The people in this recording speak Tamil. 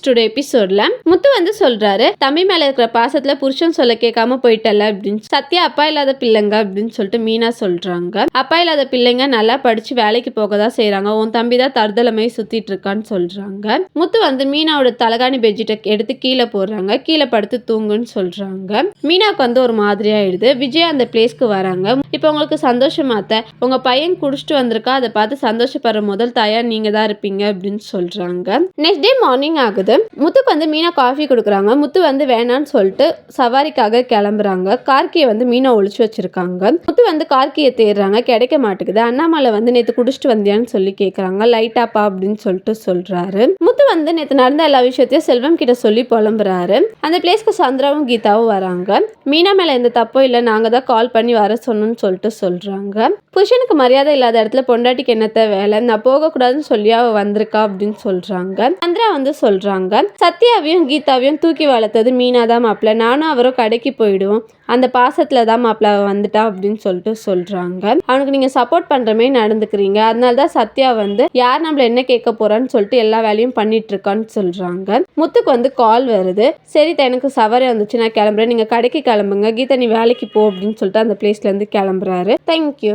நெக்ஸ்ட் டுடே எபிசோட்ல முத்து வந்து சொல்றாரு தம்பி மேல இருக்கிற பாசத்துல புருஷன் சொல்ல கேட்காம போயிட்டல அப்படின்னு. சத்யா அப்பா இல்லாத பிள்ளைங்க அப்படின்னு சொல்லிட்டு மீனா சொல்றாங்க. அப்பா இல்லாத பிள்ளைங்க நல்லா படிச்சு வேலைக்கு போக தான் செய்றாங்க. உன் தம்பி தான் தருதலமே சுத்திட்டு இருக்கான்னு சொல்றாங்க. முத்து வந்து மீனாவோட தலகாணி பெட்ஷீட்டை எடுத்து கீழே போடுறாங்க. கீழே படுத்து தூங்குன்னு சொல்றாங்க. மீனாக்கு வந்து ஒரு மாதிரி ஆயிடுது. விஜய் அந்த பிளேஸ்க்கு வராங்க. இப்போ உங்களுக்கு சந்தோஷமாத்த உங்க பையன் குடிச்சிட்டு வந்திருக்கா? அதை பார்த்து சந்தோஷப்படுற முதல் தாயா நீங்க தான் இருப்பீங்க அப்படின்னு சொல்றாங்க. நெக்ஸ்ட் டே மார்னிங் ஆகுது. முத்துக்கு வந்து மீனா காஃபி கொடுக்குறாங்க. முத்து வந்து வேணான்னு சொல்லிட்டு சவாரிக்காக கிளம்புறாங்க. கார்கியை வந்து மீனா ஒழிச்சு வச்சிருக்காங்க. முத்து வந்து கார்கியை தேடுறாங்க. கிடைக்க மாட்டேங்குது. அண்ணாமலை வந்து நேற்று குடிச்சிட்டு வந்தியான்னு சொல்லி கேட்குறாங்க லைட்டாப்பா அப்படின்னு சொல்லிட்டு சொல்றாரு. முத்து வந்து நேற்று நடந்த எல்லா விஷயத்தையும் செல்வம் கிட்ட சொல்லி புலம்புறாரு. அந்த பிளேஸ்க்கு சந்திராவும் கீதாவும் வராங்க. மீனா மேலே எந்த தப்பும் இல்லை. நாங்கள் தான் கால் பண்ணி வர சொன்னோம்னு சொல்லிட்டு சொல்கிறாங்க புருஷனுக்கு மரியாதை இல்லாத இடத்துல பொண்டாட்டிக்கு என்னத்த வேலை? நான் போகக்கூடாதுன்னு சொல்லி அவள் வந்திருக்கா அப்படின்னு சொல்கிறாங்க சந்திரா வந்து சொல்கிறாங்க சத்யாவையும் கீதாவையும் தூக்கி வளர்த்தது மீனா தான் மாப்பிள்ள. நானும் அவரும் கடைக்கு போயிடுவோம். அந்த பாசத்துல தான் மாப்பிள்ள வந்துட்டா அப்படின்னு சொல்லிட்டு சொல்றாங்க. அவனுக்கு நீங்க சப்போர்ட் பண்ற மாதிரி நடந்துக்கிறீங்க. அதனால தான் சத்யா வந்து யார் நம்மள என்ன கேட்க போறான்னு சொல்லிட்டு எல்லா வேலையும் பண்ணிட்டு இருக்கான்னு சொல்றாங்க. முத்துக்கு வந்து கால் வருது. சரி எனக்கு சவாரி வந்துச்சு. நான் கிளம்புறேன். நீங்க கடைக்கு கிளம்புங்க. கீதா நீ வேலைக்கு போ அப்படின்னு சொல்லிட்டு அந்த பிளேஸ்ல இருந்து கிளம்புறாரு. தேங்க்யூ